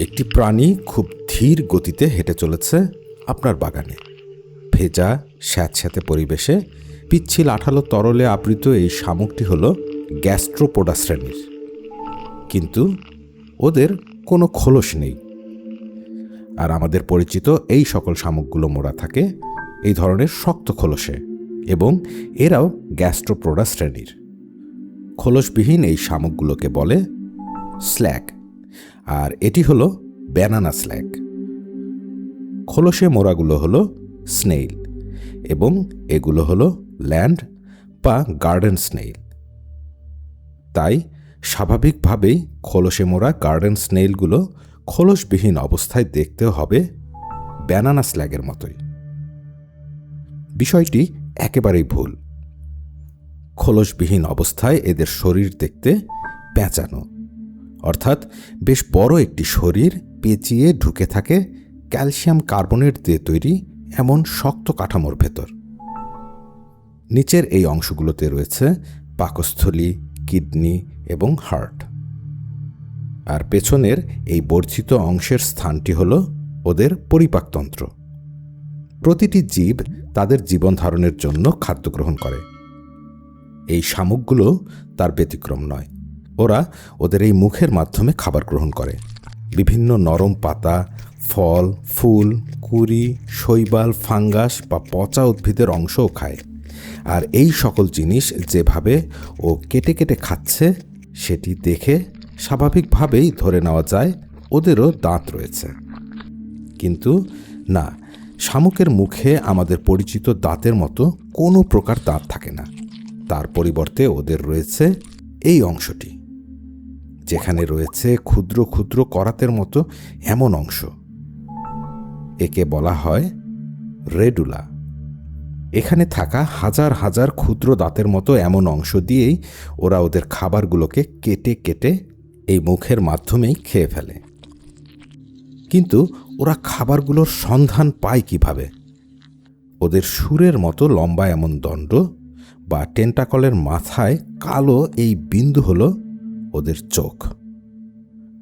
একটি প্রাণী খুব ধীর গতিতে হেঁটে চলেছে আপনার বাগানে। ভেজা, স্যাঁতস্যাঁতে পরিবেশে পিচ্ছিল আঠালো তরলে আবৃত এই শামুকটি হল গ্যাস্ট্রোপোডা শ্রেণির। কিন্তু ওদের কোনো খোলস নেই। আর আমাদের পরিচিত এই সকল শামুকগুলো মোড়া থাকে এই ধরনের শক্ত খোলসে এবং এরাও গ্যাস্ট্রোপ্রোডা শ্রেণির। খোলসবিহীন এই শামুকগুলোকে বলে স্ল্যাগ আর এটি হলো ব্যানানা স্ল্যাগ খোলসে মোড়াগুলো হলো স্নেইল এবং এগুলো হলো ল্যান্ড বা গার্ডেন স্নেইল তাই স্বাভাবিকভাবেই খোলসে মোড়া গার্ডেন স্নেইলগুলো খোলসবিহীন অবস্থায় দেখতেও হবে ব্যানানা স্ল্যাগের মতোই। বিষয়টি একেবারেই ভুল। খোলসবিহীন অবস্থায় এদের শরীর দেখতে পেঁচানো অর্থাৎ বেশ বড় একটি শরীর পেঁচিয়ে ঢুকে থাকে ক্যালসিয়াম কার্বনেট দিয়ে তৈরি এমন শক্ত কাঠামোর ভেতর। নিচের এই অংশগুলোতে রয়েছে পাকস্থলী, কিডনি এবং হার্ট। আর পেছনের এই বর্ধিত অংশের স্থানটি হল ওদের পরিপাকতন্ত্র। প্রতিটি জীব তাদের জীবন ধারণের জন্য খাদ্য গ্রহণ করে। এই শামুকগুলো তার ব্যতিক্রম নয়। ওরা ওদের এই মুখের মাধ্যমে খাবার গ্রহণ করে। বিভিন্ন নরম পাতা, ফল, ফুল, কুড়ি, শৈবাল, ফাঙ্গাস বা পচা উদ্ভিদের অংশও খায়। আর এই সকল জিনিস যেভাবে ও কেটে কেটে খাচ্ছে, সেটি দেখে স্বাভাবিকভাবেই ধরে নেওয়া যায় ওদেরও দাঁত রয়েছে। কিন্তু না, শামুকের মুখে আমাদের পরিচিত দাঁতের মতো কোনো প্রকার দাঁত থাকে না। তার পরিবর্তে ওদের রয়েছে এই অংশটি। যেখানে রয়েছে ক্ষুদ্র ক্ষুদ্র করাতের মতো এমন অংশ। একে বলা হয় রেডুলা। এখানে থাকা হাজার হাজার ক্ষুদ্র দাঁতের মতো এমন অংশ দিয়েই ওরা ওদের খাবারগুলোকে কেটে কেটে এই মুখের মাধ্যমেই খেয়ে ফেলে। কিন্তু ওরা খাবারগুলোর সন্ধান পায় কীভাবে? ওদের সুরের মতো লম্বা এমন দণ্ড বা টেন্টাকলের মাথায় কালো এই বিন্দু হল ওদের চোখ।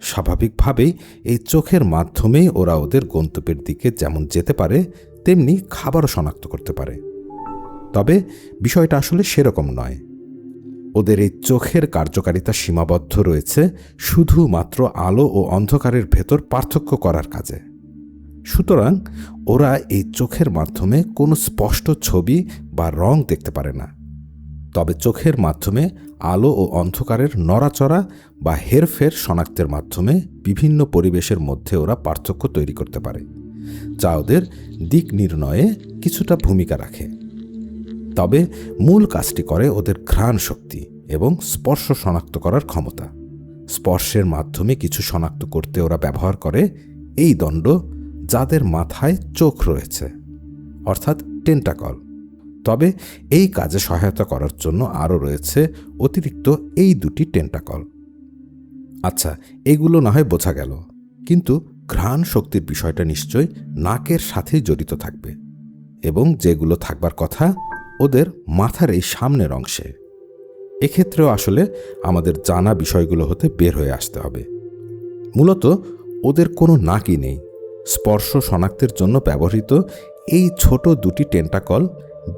স্বাভাবিকভাবেই এই চোখের মাধ্যমেই ওরা ওদের গন্তব্যের দিকে যেমন যেতে পারে, তেমনি খাবারও শনাক্ত করতে পারে। তবে বিষয়টা আসলে সেরকম নয়। ওদের এই চোখের কার্যকারিতা সীমাবদ্ধ রয়েছে শুধুমাত্র আলো ও অন্ধকারের ভেতর পার্থক্য করার কাজে। সুতরাং ওরা এই চোখের মাধ্যমে কোনো স্পষ্ট ছবি বা রং দেখতে পারে না। তবে চোখের মাধ্যমে আলো ও অন্ধকারের নড়াচড়া বা হেরফের শনাক্তের মাধ্যমে বিভিন্ন পরিবেশের মধ্যে ওরা পার্থক্য তৈরি করতে পারে, যা ওদের দিক নির্ণয়ে কিছুটা ভূমিকা রাখে। তবে মূল কাজটি করে ওদের ঘ্রাণ শক্তি এবং স্পর্শ শনাক্ত করার ক্ষমতা। স্পর্শের মাধ্যমে কিছু শনাক্ত করতে ওরা ব্যবহার করে এই দণ্ড যাদের মাথায় চোখ রয়েছে, অর্থাৎ টেন্টাকল। তবে এই কাজে সহায়তা করার জন্য আরও রয়েছে অতিরিক্ত এই দুটি টেন্টাকল। আচ্ছা এগুলো না হয় বোঝা গেল, কিন্তু ঘ্রাণ শক্তির বিষয়টা নিশ্চয় নাকের সাথেই জড়িত থাকবে এবং যেগুলো থাকবার কথা ওদের মাথার এই সামনের অংশে। এক্ষেত্রেও আসলে আমাদের জানা বিষয়গুলো হতে বের হয়ে আসতে হবে। মূলত ওদের কোনো নাকই নেই। স্পর্শ শনাক্তের জন্য ব্যবহৃত এই ছোট দুটি টেন্টাকল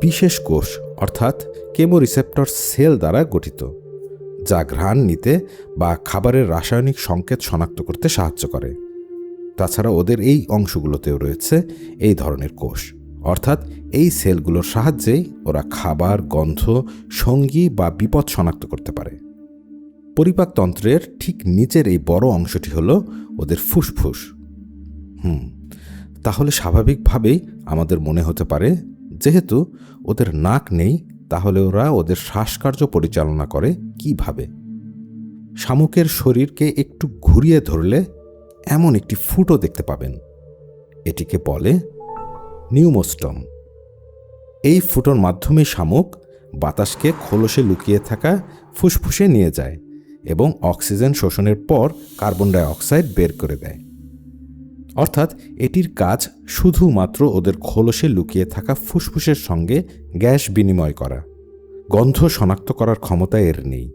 বিশেষ কোষ, অর্থাৎ কেমোরিসেপ্টর সেল দ্বারা গঠিত, যা ঘ্রাণ নিতে বা খাবারের রাসায়নিক সংকেত শনাক্ত করতে সাহায্য করে। তাছাড়া ওদের এই অংশগুলোতেও রয়েছে এই ধরনের কোষ, অর্থাৎ এই সেলগুলোর সাহায্যেই ওরা খাবার, গন্ধ, সঙ্গী বা বিপদ শনাক্ত করতে পারে। পরিপাকতন্ত্রের ঠিক নিচের এই বড় অংশটি হল ওদের ফুসফুস। হুম, তাহলে স্বাভাবিকভাবেই আমাদের মনে হতে পারে যেহেতু ওদের নাক নেই, তাহলে ওরা ওদের শ্বাসকার্য পরিচালনা করে কীভাবে? শামুকের শরীরকে একটু ঘুরিয়ে ধরলে এমন একটি ফুটো দেখতে পাবেন। এটিকে বলে নিউমোস্টম। এই ফুটোর মাধ্যমে শামুক বাতাসকে খোলসে লুকিয়ে থাকা ফুসফুসে নিয়ে যায় এবং অক্সিজেন শোষণের পর কার্বন ডাই অক্সাইড বের করে দেয়। অর্থাৎ এটির কাজ শুধুমাত্র ওদের খোলসে লুকিয়ে থাকা ফুসফুসের সঙ্গে গ্যাস বিনিময় করা। গন্ধ শনাক্ত করার ক্ষমতা এর নেই।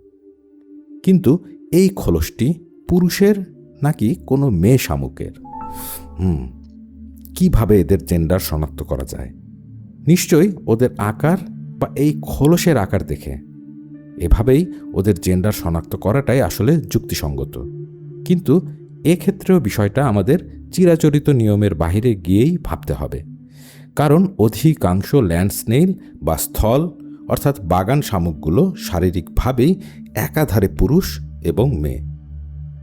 কিন্তু এই খোলসটি পুরুষের নাকি কোনো মেয়ে শামুকের? হুম, কীভাবে এদের জেন্ডার শনাক্ত করা যায়? নিশ্চয়ই ওদের আকার বা এই খোলসের আকার দেখে। এভাবেই ওদের জেন্ডার শনাক্ত করাটাই আসলে যুক্তিসঙ্গত। কিন্তু এক্ষেত্রেও বিষয়টা আমাদের চিরাচরিত নিয়মের বাহিরে গিয়েই ভাবতে হবে। কারণ অধিকাংশ ল্যান্ড স্নেইল বা স্থল, অর্থাৎ বাগান শামুকগুলো শারীরিকভাবেই একাধারে পুরুষ এবং মেয়ে।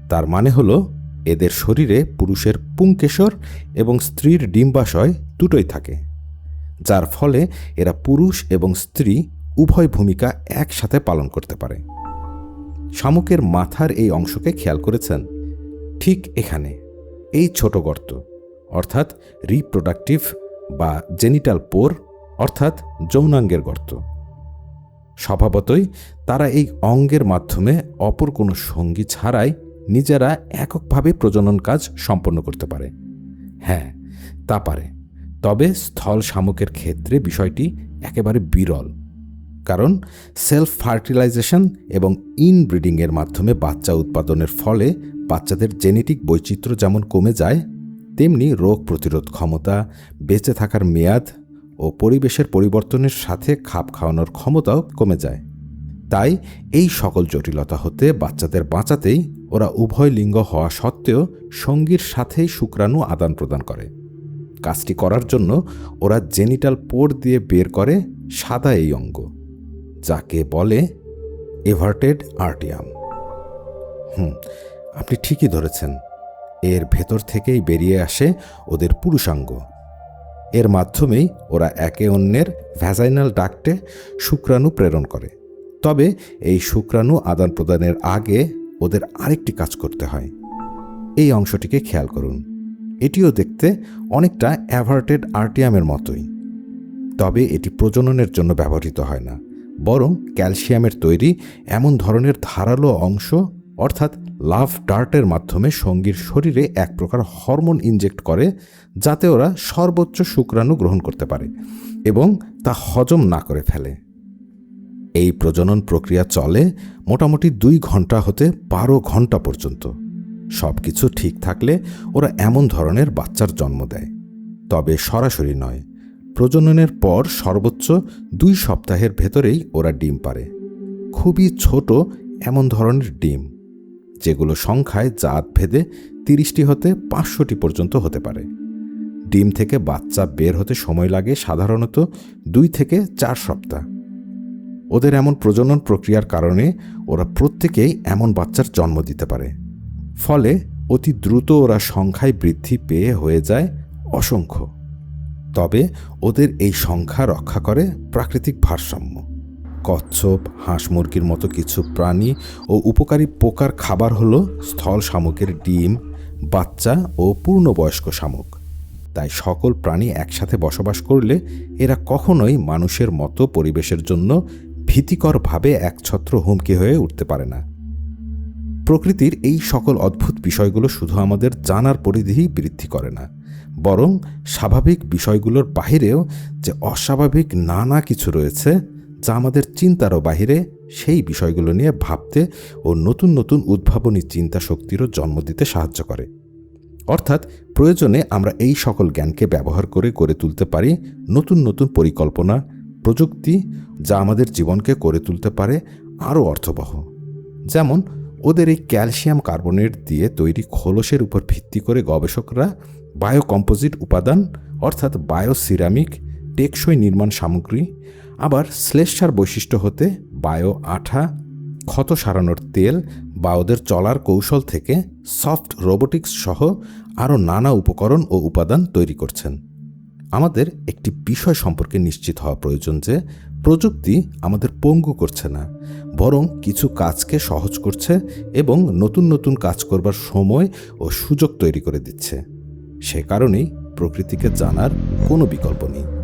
তার মানে হলো, এদের শরীরে পুরুষের পুংকেশর এবং স্ত্রীর ডিম্বাশয় দুটোই থাকে, যার ফলে এরা পুরুষ এবং স্ত্রী উভয় ভূমিকা একসাথে পালন করতে পারে। শামুকের মাথার এই অংশকে খেয়াল করেছেন? ঠিক এখানে। এই ছোট গর্ত, অর্থাৎ রিপ্রোডাক্টিভ বা জেনিটাল পোর অর্থাৎ যৌনাঙ্গের গর্ত। স্বভাবতই তারা এই অঙ্গের মাধ্যমে অপর কোনো সঙ্গী ছাড়াই নিজেরা এককভাবে প্রজনন কাজ সম্পন্ন করতে পারে। হ্যাঁ তা পারে। তবে স্থল শামুকের ক্ষেত্রে বিষয়টি একেবারে বিরল, কারণ সেলফ ফার্টিলাইজেশন এবং ইনব্রিডিংয়ের মাধ্যমে বাচ্চা উৎপাদনের ফলে বাচ্চাদের জেনেটিক বৈচিত্র্য যেমন কমে যায়, তেমনি রোগ প্রতিরোধ ক্ষমতা, বেঁচে থাকার মেয়াদ ও পরিবেশের পরিবর্তনের সাথে খাপ খাওয়ানোর ক্ষমতাও কমে যায়। তাই এই সকল জটিলতা হতে বাচ্চাদের বাঁচাতেই ওরা উভয় লিঙ্গ হওয়া সত্ত্বেও সঙ্গীর সাথেই শুক্রাণু আদান প্রদান করে। কাজটি করার জন্য ওরা জেনিটাল পোর দিয়ে বের করে সাদা এই অঙ্গ, যাকে বলে এভার্টেড আর্টিয়াম। হুম আপনি ঠিকই ধরেছেন। এর ভেতর থেকেই বেরিয়ে আসে ওদের পুরুষাঙ্গ। এর মাধ্যমেই ওরা একে অন্যের ভ্যাজাইনাল ডাক্টে শুক্রাণু প্রেরণ করে। তবে এই শুক্রাণু আদান প্রদানের আগে ওদের আরেকটি কাজ করতে হয়। এই অংশটিকে খেয়াল করুন। এটিও দেখতে অনেকটা অ্যাভার্টেড আর্টিয়ামের মতোই। তবে এটি প্রজননের জন্য ব্যবহৃত হয় না। বরং ক্যালসিয়ামের তৈরি এমন ধরনের ধারালো অংশ অর্থাৎ লাভ ডার্টের মাধ্যমে সঙ্গীর শরীরে এক প্রকার হরমোন ইনজেক্ট করে, যাতে ওরা সর্বোচ্চ শুক্রাণু গ্রহণ করতে পারে এবং তা হজম না করে ফেলে। এই প্রজনন প্রক্রিয়া চলে মোটামুটি দুই ঘণ্টা হতে বারো ঘণ্টা পর্যন্ত। সব কিছু ঠিক থাকলে ওরা এমন ধরনের বাচ্চার জন্ম দেয়। তবে সরাসরি নয়, প্রজননের পর সর্বোচ্চ দুই সপ্তাহের ভেতরেই ওরা ডিম পারে। খুবই ছোট এমন ধরনের ডিম। যেগুলো সংখ্যায় জাত ভেদে তিরিশটি হতে পাঁচশোটি পর্যন্ত হতে পারে। ডিম থেকে বাচ্চা বের হতে সময় লাগে সাধারণত দুই থেকে চার সপ্তাহ। ওদের এমন প্রজনন প্রক্রিয়ার কারণে ওরা প্রত্যেকেই এমন বাচ্চার জন্ম দিতে পারে। ফলে অতি দ্রুত ওরা সংখ্যায় বৃদ্ধি পেয়ে হয়ে যায় অসংখ্য। তবে ওদের এই সংখ্যা রক্ষা করে প্রাকৃতিক ভারসাম্য। কচ্ছপ হাঁস মুরগির মতো কিছু প্রাণী ও উপকারী পোকার খাবার হল স্থল শামুকের ডিম, বাচ্চা ও পূর্ণবয়স্ক শামুক। তাই সকল প্রাণী একসাথে বসবাস করলে এরা কখনোই মানুষের মতো পরিবেশের জন্য ভীতিকরভাবে একছত্র হুমকি হয়ে উঠতে পারে না। প্রকৃতির এই সকল অদ্ভুত বিষয়গুলো শুধু আমাদের জানার পরিধি বৃদ্ধি করে না, বরং স্বাভাবিক বিষয়গুলোর বাহিরেও যে অস্বাভাবিক নানা কিছু রয়েছে যা আমাদের চিন্তারও বাহিরে, সেই বিষয়গুলো নিয়ে ভাবতে ও নতুন নতুন উদ্ভাবনী চিন্তা শক্তিরও জন্ম দিতে সাহায্য করে। অর্থাৎ প্রয়োজনে আমরা এই সকল জ্ঞানকে ব্যবহার করে গড়ে তুলতে পারি নতুন নতুন পরিকল্পনা, প্রযুক্তি, যা আমাদের জীবনকে করে তুলতে পারে আরও অর্থবহ। যেমন, ওদের এই ক্যালসিয়াম কার্বনেট দিয়ে তৈরি খোলসের উপর ভিত্তি করে গবেষকরা বায়োকম্পোজিট উপাদান, অর্থাৎ বায়োসিরামিক, টেকসই নির্মাণ সামগ্রী আবার শ্লেষার বৈশিষ্ট্য হতে বায়ো আঠা, ক্ষত সারানোর তেল বা ওদের চলার কৌশল থেকে সফট রোবোটিক্স সহ আরও নানা উপকরণ ও উপাদান তৈরি করছেন। আমাদের একটি বিষয় সম্পর্কে নিশ্চিত হওয়া প্রয়োজন যে, প্রযুক্তি আমাদের পঙ্গু করছে না, বরং কিছু কাজকে সহজ করছে এবং নতুন নতুন কাজ করবার সময় ও সুযোগ তৈরি করে দিচ্ছে। সে কারণেই প্রকৃতিকে জানার কোনো বিকল্প নেই।